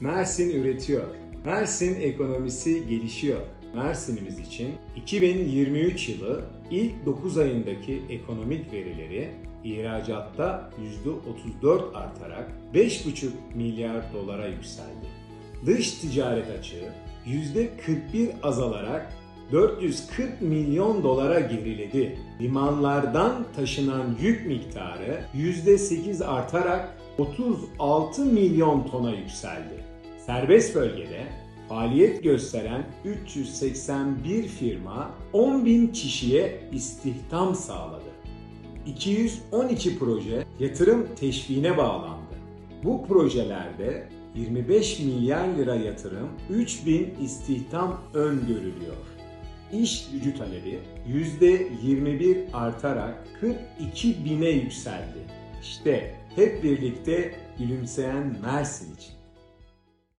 Mersin üretiyor. Mersin ekonomisi gelişiyor. Mersin'imiz için 2023 yılı ilk 9 ayındaki ekonomik verileri ihracatta %34 artarak 5,5 milyar dolara yükseldi. Dış ticaret açığı %41 azalarak 440 milyon dolara geriledi. Limanlardan taşınan yük miktarı %8 artarak 36 milyon tona yükseldi. Serbest bölgede faaliyet gösteren 381 firma 10 bin kişiye istihdam sağladı. 212 proje yatırım teşviğine bağlandı. Bu projelerde 25 milyar lira yatırım, 3000 istihdam öngörülüyor. İş gücü talebi %21 artarak 42 bine yükseldi. İşte hep birlikte gülümseyen Mersin için.